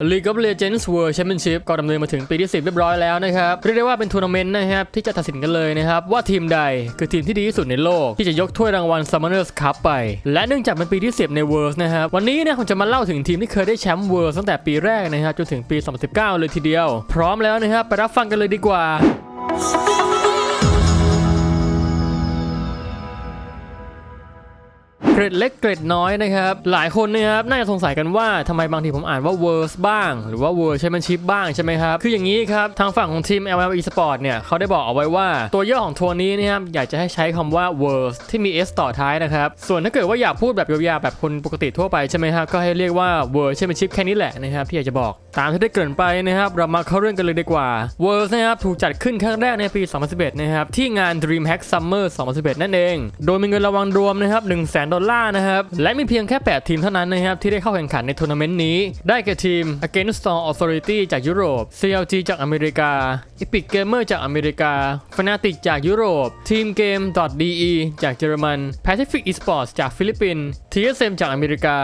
League of Legends World Championship ก็ดำเนินมาถึงปีที่ 10 เรียบร้อยแล้วนะครับ เรียกได้ว่าเป็นทัวร์นาเมนต์นะครับ ที่จะตัดสินกันเลยนะครับ ว่าทีมใดคือทีมที่ดีที่สุดในโลก ที่จะยกถ้วยรางวัล Summoners Cup ไป และเนื่องจากเป็นปีที่ 10 ใน World นะครับ วันนี้เนี่ยผมจะมาเล่าถึงทีมที่เคยได้แชมป์ World ตั้งแต่ปีแรกนะครับจนถึงปี 2019 เลยทีเดียว พร้อมแล้วนะครับไปรับฟังกันเลยดีกว่า เกรดเล็กเกรดน้อยนะครับ หลายคนนะครับน่าจะสงสัยกันว่าทำไมบางทีผมอ่านว่า Worlds บ้าง หรือว่า World Championship บ้างใช่ไหมครับ คืออย่างนี้ครับ ทางฝั่งของทีม LL Esport เนี่ยเขาได้บอกเอาไว้ว่าตัวย่อของทัวร์นี้นะครับอยากจะให้ใช้คำว่า Worlds ที่มี S ต่อท้ายนะครับ ส่วนถ้าเกิดว่าอยากพูดแบบยาวๆแบบคนปกติทั่วไปใช่ไหมครับก็ให้เรียกว่า World Championship แค่นี้แหละนะครับที่อยากจะบอกตามที่ได้เกริ่นไปนะครับเรามาเข้าเรื่องกันเลยดีกว่า world นะครับถูกจัดขึ้นครั้งแรกในปี 2011 นะครับที่งาน DreamHack Summer 2011 นั่นเอง โดยมีเงินรางวัลรวมนะครับ1 0 0 0 0 0ดอลลานะครับ และมีเพียงแค่ 8 ทีมเท่านั้นนะครับ ที่ได้เข้าแข่งขันในทัวร์นาเมนต์นี้ ได้แก่ทีม Against All Authority จากยุโรป CLG จากอเมริกา Epic Gamer จากอเมริกา Fnatic จากยุโรป ทีมเกม .de จากเยอรมัน Pacific Esports จากฟิลิปปินส์ TSM จากอเมริกา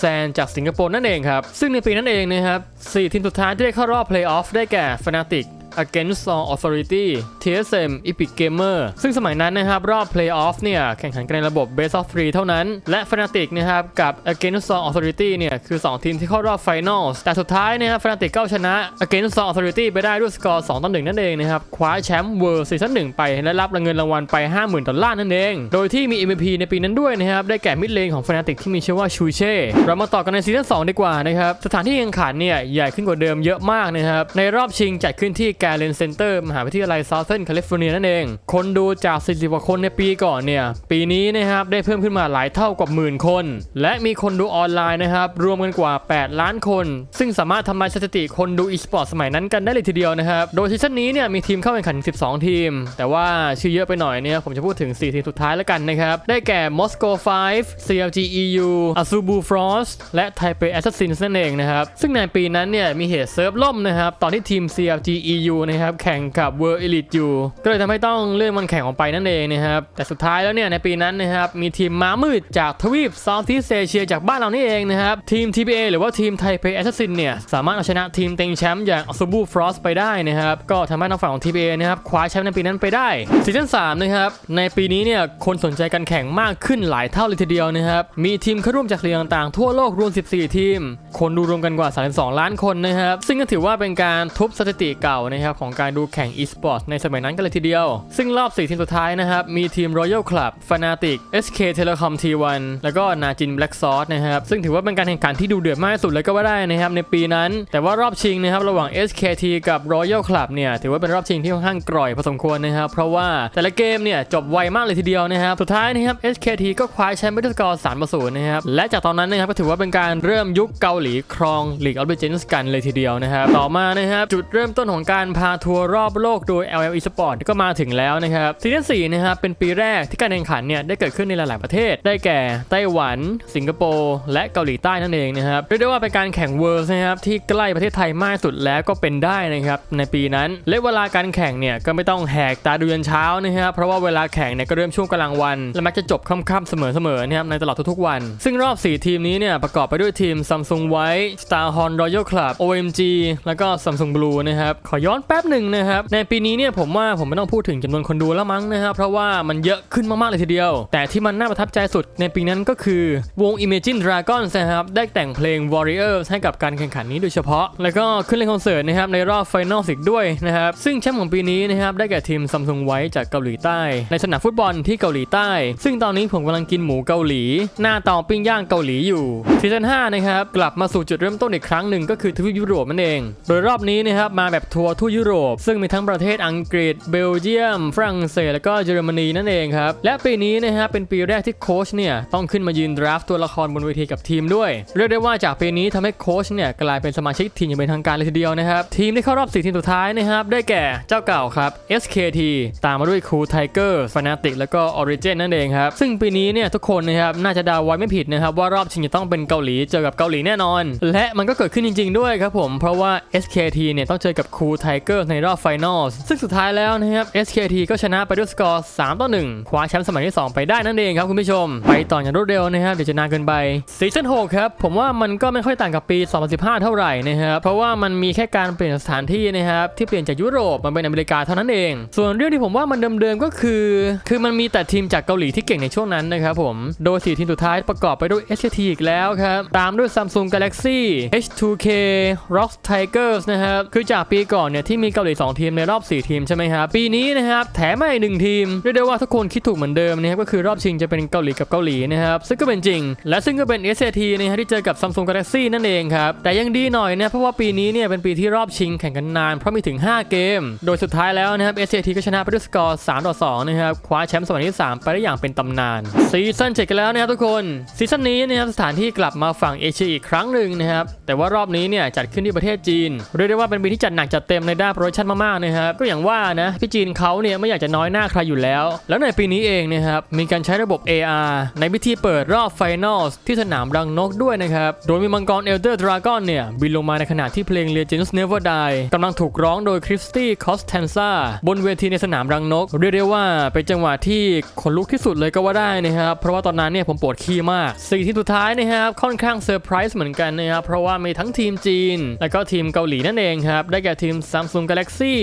SAN จากสิงคโปร์นั่นเองครับ ซึ่งในปีนั้นเองนะครับสี่ทีมสุดท้ายที่ได้เข้ารอบ Playoff ได้แก่ Fnatic Against All Authority TSM Epic Gamer ซึ่งสมัยนั้นนะครับ รอบ Playoff เนี่ยแข่งขันกันในระบบ Best of 3 เท่านั้น และ Fnatic นะครับกับ Against All Authority เนี่ยคือ 2 ทีมที่เข้ารอบ Finals แต่สุดท้ายนะครับ Fnatic ก็ชนะ Against All Authority ไปได้ด้วยสกอร์ 2 ต่อ 1 นั่นเองนะครับ คว้าแชมป์ World Season 1 ไปและรับเงินรางวัลไป 50,000 ดอลลาร์นั่นเอง โดยที่มี MVP ในปีนั้นด้วยนะครับได้แก่มิดเลนของ Fnatic ที่มีชื่อว่าชูเช่เรามาต่อกันในซีซั่น2ดีกว่านะครับสถานที่แข่งขันเนี่ยใหญ่ขึ้นกว่าเดิมเยอะมากนะครับในรอบชิงจัดขึ้นที่ Galen Center มหาวิทยาลัย Southern California นั่นเอง คนดูจาก 40 กว่าคนในปีก่อนเนี่ย ปีนี้นะครับได้เพิ่มขึ้นมาหลายเท่ากว่าหมื่นคน และมีคนดูออนไลน์นะครับ รวมกันกว่า 8 ล้านคน ซึ่งสามารถทำลายสถิติคนดู e-sport สมัยนั้นกันได้เลยทีเดียวนะครับ โดยซีซั่นนี้เนี่ยมีทีมเข้าแข่งขัน 12 ทีม แต่ว่าชื่อเยอะไปหน่อยเนี่ยผมจะพูดถึง 4 ทีมสุดท้ายแล้วกันนะครับได้แก่ Moscow 5 CLG EU Azubu Frost และ Taipei Assassins นั่นเองนะครับซึ่งในปีนั้นเนี่ยมีเหตุเซิร์ฟล่มนะครับตอนที่ทีม CLG EU นะครับแข่งกับ World Elite อยู่ก็เลยทำให้ต้องเลื่อนวันแข่งออกไปนั่นเองนะครับแต่สุดท้ายแล้วเนี่ยในปีนั้นนะครับมีทีมม้ามืดจากทวีป Southeast Asia จากบ้านเรานี่เองนะครับทีม TPA หรือว่าทีม Taipei Assassin เนี่ยสามารถเอาชนะทีมเต็งแชมป์อย่าง Azubu Frost ไปได้นะครับก็ทำให้ทางฝั่งของ TPA นะครับคว้าแชมป์ในปีนั้นไปได้ซีซั่น3นะครับในปีนี้เนี่ยคนสนใจการแข่งมากขึ้นหลายเท่าเลยทีเดียวนะครับมีทีมเข้าร่วมจากเรียงต่างๆทั่วโลกรวม 14 ทีม คนดูรวมกันกว่า 32 ล้านคนนะครับซึ่งก็ถือว่าเป็นการทุบสถิติเก่านะครับของการดูแข่ง e-sports ในสมัยนั้นกันเลยทีเดียว ซึ่งรอบ 4 ทีมสุดท้ายนะครับมีทีม Royal Club Fnatic SK Telecom T1 แล้วก็นาจิน Black Sauce นะครับซึ่งถือว่าเป็นการแข่งขันที่ดูเดือดมากที่สุดเลยก็ว่าได้นะครับในปีนั้น แต่ว่ารอบชิงนะครับระหว่าง SKT กับ Royal Club เนี่ยถือว่าเป็นรอบชิงที่ค่อนข้างกร่อยพอสมควรนะครับเพราะว่าแต่ละเกมเนี่ยจบไวมากเลยทีเดียวนะครับสุดท้ายนะครับ SKT ก็คว้าแชมป์ด้วยสกอร์3ต่อ0นะครับและจากตอนนั้นนะครับก็ถือว่าเป็นการเริ่มยุคเกาหลีครอง League of Legends กันเลยทีเดียวนะครับต่อมานะครับจุดเริ่มต้นของการพาทัวร์รอบโลกโดย LL Esport ก็มาถึงแล้วนะครับซีซั่น4นะครับเป็นปีแรกที่การแข่งขันเนี่ยได้เกิดขึ้นในหลาย ๆ ประเทศ ได้แก่ไต้หวัน สิงคโปร์ และเกาหลีใต้นั่นเองนะครับเรียกได้ว่าเป็นการแข่ง Worlds นะครับที่ใกล้ประเทศไทยมากสุดแล้วก็เป็นได้นะครับในปีนั้นและเวลาการแข่งเนี่ยก็ไม่ต้องแหกตาดูยันเช้านะครับเพราะว่าเวลาแข่งเนี่ยก็เริ่มช่วงกลางวัน และมักจะจบค่ำๆเสมอๆนะครับในตลอดทุก ๆ วัน ซึ่งรอบ 4 ทีมนี้เนี่ยประกอบไปด้วยทีม Samsung White Starhorn Royal Club OMG แล้วก็ Samsung Blue นะครับขอย้อนแป๊บหนึ่งนะครับในปีนี้เนี่ยผมว่าผมไม่ต้องพูดถึงจำนวนคนดูแล้วมั้งนะครับเพราะว่ามันเยอะขึ้นมากๆเลยทีเดียว แต่ที่มันน่าประทับใจสุดในปีนั้นก็คือวง Imagine Dragons นะครับได้แต่งเพลง Warriors ให้กับการแข่งขันนี้โดยเฉพาะ แล้วก็ขึ้นเล่นคอนเสิร์ตนะครับในรอบ Final อีกด้วยนะครับซึ่งแชมป์ของปีนี้นะครับได้แก่ทีม Samsung White จากเกาหลีใต้ ในสนามฟุตบอลที่เกาหลีใต้ ซึ่งตอนนี้ผมกำลังกินหมูเกาหลี หน้าเตาปิ้งย่างเกาหลีอยู่ซีซั่น5นะครับกลับมาสู่จุดเริ่มต้นอีกครั้งหนึ่งก็คือทวีปยุโรปนั่นเอง โดยรอบนี้นะครับมาแบบทัวร์ทั่วยุโรป ซึ่งมีทั้งประเทศอังกฤษ เบลเยียม ฝรั่งเศส แล้วก็เยอรมนีนั่นเองครับ และปีนี้นะครับเป็นปีแรกที่โค้ชเนี่ยต้องขึ้นมายืนดราฟต์ตัวละครบนเวทีกับทีมด้วย เรียกได้ว่าจากปีนี้ทำให้โค้ชเนี่ยกลายเป็นสมาชิกทีมอย่างเป็นทางการเลยทีเดียวนะครับทีมที่เข้ารอบ4ทีมสุดท้ายนะครับได้แก่เจ้าเก่าครับ SKT ตามมาด้วย Cool Tiger Fnatic แล้วก็ Origin นั่นเองครับซึ่งปีนี้เนี่ยทุกคนนะครับน่าจะเดาไว้ไม่ผิดนะครับว่ารอบชิงจะต้องเป็นเกาหลีเจอกับเกาหลีแน่นอน และมันก็เกิดขึ้นจริง ๆ ด้วยครับผมเพราะว่า SKT เนี่ยต้องเจอกับ Cool Tiger Tigers ในรอบไฟนอลซึ่งสุดท้ายแล้วนะครับ SKT ก็ชนะไปด้วยสกอร์3ต่อ1คว้าแชมป์สมัยที่ 2 ไปได้นั่นเองครับคุณผู้ชม ไปต่ออย่างรวดเร็วนะครับเดี๋ยวจะนานเกินไปซีซั่น6ครับ ผมว่ามันก็ไม่ค่อยต่างกับปี 2015 เท่าไหร่นะครับ เพราะว่ามันมีแค่การเปลี่ยนสถานที่นะครับ ที่เปลี่ยนจากยุโรปมาเป็นอเมริกาเท่านั้นเอง ส่วนเรื่องที่ผมว่ามันเดิมๆก็คือ คือมันมีแต่ทีมจากเกาหลีที่เก่งในช่วงนั้นนะครับผมโดย4ทีมสุดท้ายประกอบไปด้วย SKT อีกแล้วครับตามด้วย Samsung Galaxy H2K Rock Tigers นะครับคือจากปีก่อนเนี่ยที่มีเกาหลี 2 ทีมในรอบ 4 ทีมใช่ไหมครับปีนี้นะครับแถมมาอีกหนึ่งทีมเรียกได้ว่าทุกคนคิดถูกเหมือนเดิมนะครับก็คือรอบชิงจะเป็นเกาหลีกับเกาหลีนะครับซึ่งก็เป็นจริง และซึ่งก็เป็น SKT นะฮะที่เจอกับ Samsung Galaxy นั่นเองครับแต่ยังดีหน่อยนะเพราะว่าปีนี้เนี่ยเป็นปีที่รอบชิงแข่งกันนานเพราะมีถึง 5 เกม โดยสุดท้ายแล้วนะครับ SKT ก็ชนะไปด้วยสกอร์3ต่อ2นะครับคว้าแชมป์สมัยที่ 3 ไปได้อย่างเป็นตำนานซีซั่นเจ็ดกันแล้วนะครับทุกคนซีซั่นนี้นะครับสถานที่กลับมาฝั่งเอเชียอีกครั้งหนึ่งนะครับแต่ว่ารอบนี้เนี่ยจัดขึ้นที่ประเทศจีนเรียกได้ว่าเป็นปีที่จัดหนักจัดเต็มในด้านโปรดักชันมากๆนะครับก็อย่างว่านะพี่จีนเขาเนี่ยไม่อยากจะน้อยหน้าใครอยู่แล้ว แล้วในปีนี้เองนะครับมีการใช้ระบบ AR ในพิธีเปิดรอบไฟนอลที่สนามรังนกด้วยนะครับโดยมีมังกรเอลเดอร์ดราก้อนเนี่ยบินลงมาในขณะที่เพลง Legends Never Die กำลังถูกร้องโดยคริสตี้คอสเทนซาบนเวทีในสนามรังนก เรียกได้ว่าเป็นจังหวะที่ขนลุกที่สุดเลยก็ว่าได้นะครับเพราะว่าตอนนั้นเนี่ยผมปวดขี้มากสี่ทีมสุดท้ายนะครับค่อนข้างเซอร์ไพรส์เหมือนกันนะครับเพราะว่ามีทั้งทีมจีน และก็ทีมเกาหลีนั่นเองครับได้แก่ทีม Samsung Galaxy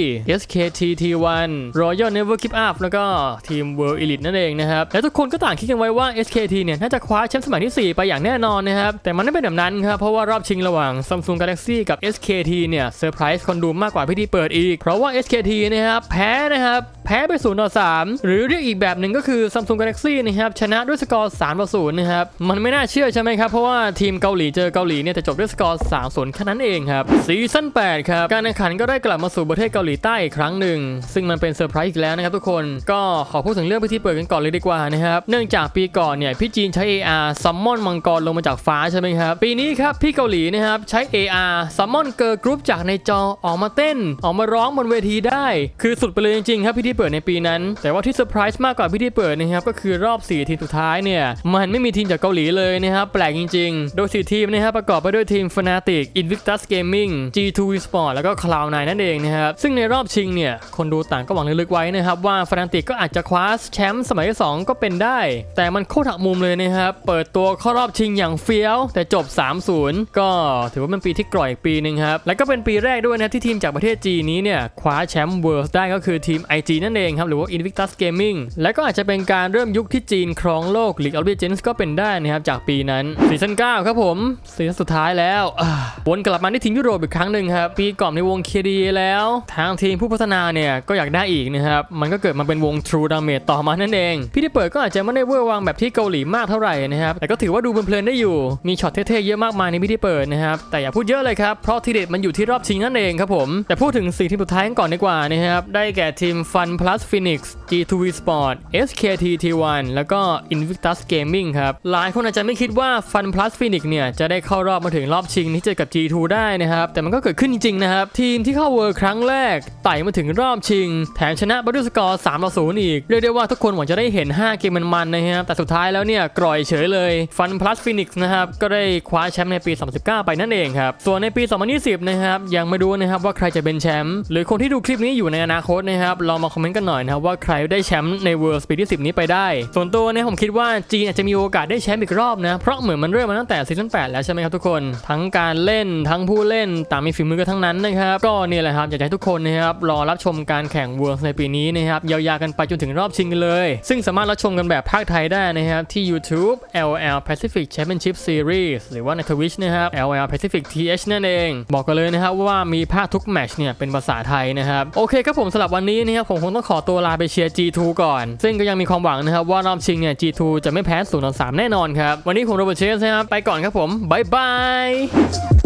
SKT T1 Royal Never Give Up แล้วก็ทีม World Elite นั่นเองนะครับ และทุกคนก็ต่างคิดกันไว้ว่า SKT เนี่ย น่าจะคว้าแชมป์สมัยที่ 4 ไปอย่างแน่นอนนะครับ แต่มันไม่เป็นแบบนั้นครับ เพราะว่ารอบชิงระหว่าง Samsung Galaxy กับ SKT เนี่ยเซอร์ไพรส์คนดูมากกว่าพิธีเปิดอีก เพราะว่า SKT นะครับแพ้นะครับแพ้ไป0ต่อ3หรือเรียกอีกแบบหนึ่งก็คือ Samsung Galaxy นะครับชนะด้วยสกอร์3ต่อ0นะครับมันไม่น่าเชื่อใช่ไหมครับเพราะว่าทีมเกาหลีเจอเกาหลีเนี่ยจะจบด้วยสกอร์3 0แค่นั้นเองครับซีซั่น8ครับการแข่งขันก็ได้กลับมาสู่ประเทศเกาหลีใต้อีกครั้งหนึ่ง ซึ่งมันเป็นเซอร์ไพรส์อีกแล้วนะครับทุกคนก็ขอพูดถึงเรื่องพิธีเปิดกันก่อนเลยดีกว่านะครับเนื่องจากปีก่อนเนี่ยพี่จีนใช้ AR ซัมมอนมังกรลงมาจากฟ้าใช่ไหมครับปีนี้ครับพี่เกาหลีนะครับใช้ AR ซัมมอนเกิร์ลกรุ๊ปจากในจอออกมาเต้น ออกมาร้องบนเวทีได้ คือสุดไปเลยจริงๆครับพิธีเปิดในปีนั้น แต่ว่าที่เซอร์ไพรส์มากกว่าพิธีเปิดนะครับก็คือรอบ 4 ทีมสุดท้ายเนี่ยมันไม่มีทีมจากเกาหลีเลยนะครับแปลกจริง ๆ โดย4ทีมนะครับประกอบไปด้วยทีม Fnatic Invictus Gaming G2 Esport แล้วก็ Cloud9 นั่นเองนะครับซึ่งในรอบชิงเนี่ยคนดูต่างก็หวังลึกๆไว้นะครับว่า Fnatic ก็อาจจะคว้าแชมป์สมัยที่สองก็เป็นได้ แต่มันโคตรหักมุมเลยนะครับเปิดตัวเข้ารอบชิงอย่างเฟี้ยว แต่จบ 3-0 ก็ถือว่าเป็นปีที่กร่อยอีกปีหนึ่งครับและก็เป็นปีแรกด้วยนะที่ทีมจากประเทศจีนนี้เนี่ยคว้าแชมป์ Worlds ได้ก็คือทีม IG นั่นเองครับหรือว่า Invictus Gaming และก็อาจจะเป็นการเริ่มยุคที่จีนครองโลก League of Legends ก็เป็นได้นะครับจากปีนั้นซีซั่น9ครับผมซีซั่นสุดท้ายแล้ววนกลับมาที่ทีมยุโรปอีกครั้งหนึ่งครับปีก่อนในวง KD แล้ว ทางทีมผู้พัฒนาเนี่ยก็อยากได้อีกนะครับ มันก็เกิดมาเป็นวง True Damage ต่อมานั่นเอง พี่ที่เปิดก็อาจจะไม่ได้เวอร์วังแบบที่เกาหลีมากเท่าไหร่นะครับ แต่ก็ถือว่าดูเพลินๆได้อยู่ มีช็อตเท่ๆเยอะมากมายในพิธีเปิดนะครับ แต่อย่าพูดเยอะเลยครับ เพราะทีเด็ดมันอยู่ที่รอบชิงนั่นเองครับผม แต่พูดถึงสี่ทีมสุดท้ายกันก่อนดีกว่านะครับ ได้แก่ทีม Fun Plus Phoenix G2 Sport SKT T1 แล้วก็ Invictus Gaming ครับ หลายคนอาจจะไม่คิดว่า Fun Plus Phoenix เนี่ยจะได้เข้ารอบมาถึงรอบชิงที่เจอกับ G2 ได้นะครับ แต่มันก็เกิดขึ้นจริงๆนะครับ ทีมที่เข้าเวิร์ครั้งแรกไต่มาถึงรอบชิง แถมชนะไปด้วยสกอร์3ต่อ0อีก เรียกได้ว่าทุกคนหวังจะได้เห็น 5 เกมมันๆนะครับ แต่สุดท้ายแล้วเนี่ยกร่อยเฉยเลย Fun Plus Phoenix นะครับ ก็ได้คว้าแชมป์ในปี 2019 ไปนั่นเองครับ ส่วนในปี 2020 นะครับ ยังไม่รู้นะครับว่าใครจะเป็นแชมป์หรือคนที่ดูคลิปนี้อยู่ในอนาคตนะครับลองมาคอมเมนต์กันหน่อยนะครับว่าใครได้แชมป์ใน World Speed ที่10 นี้ไปได้ ส่วนตัวเนี่ยผมคิดว่าจีนอาจจะมีโอกาสได้แชมป์อีกรอบนะเพราะเหมือนมันเริ่มมาตั้งแต่ซีซั่น8แล้วใช่ไหมครับทุกคน ทั้งการเล่นทั้งผู้เล่นต่างมีฝีมือกันทั้งนั้นนะครับก็เนี่ยแหละครับอยากจะให้ทุกคนนะครับรอรับชมการแข่ง World ในปีนี้นะครับยาวๆกันไปจนถึงรอบชิงกันเลย ซึ่งสามารถรับชมกันแบบภาคไทยได้นะครับที่ YouTube LL Pacific Championship Series หรือว่าใน Twitch นะครับ LL Pacific TH นั่นเอง บอกกันเลยนะครับว่ามีภาคทุกแมชเนี่ยเป็นภาษาไทยนะครับโอเคครับผมสำหรับวันนี้นะครับผมคงต้องขอตัวลาไปเชียร์ G2 ก่อน ซึ่งก็ยังมีความหวังนะครับว่ารอบชิงเนี่ย G2 จะไม่แพ้0ต่อ3แน่นอนครับวันนี้ผมโรเบิร์ตเชสนะครับไปก่อนครับผมบ๊ายบาย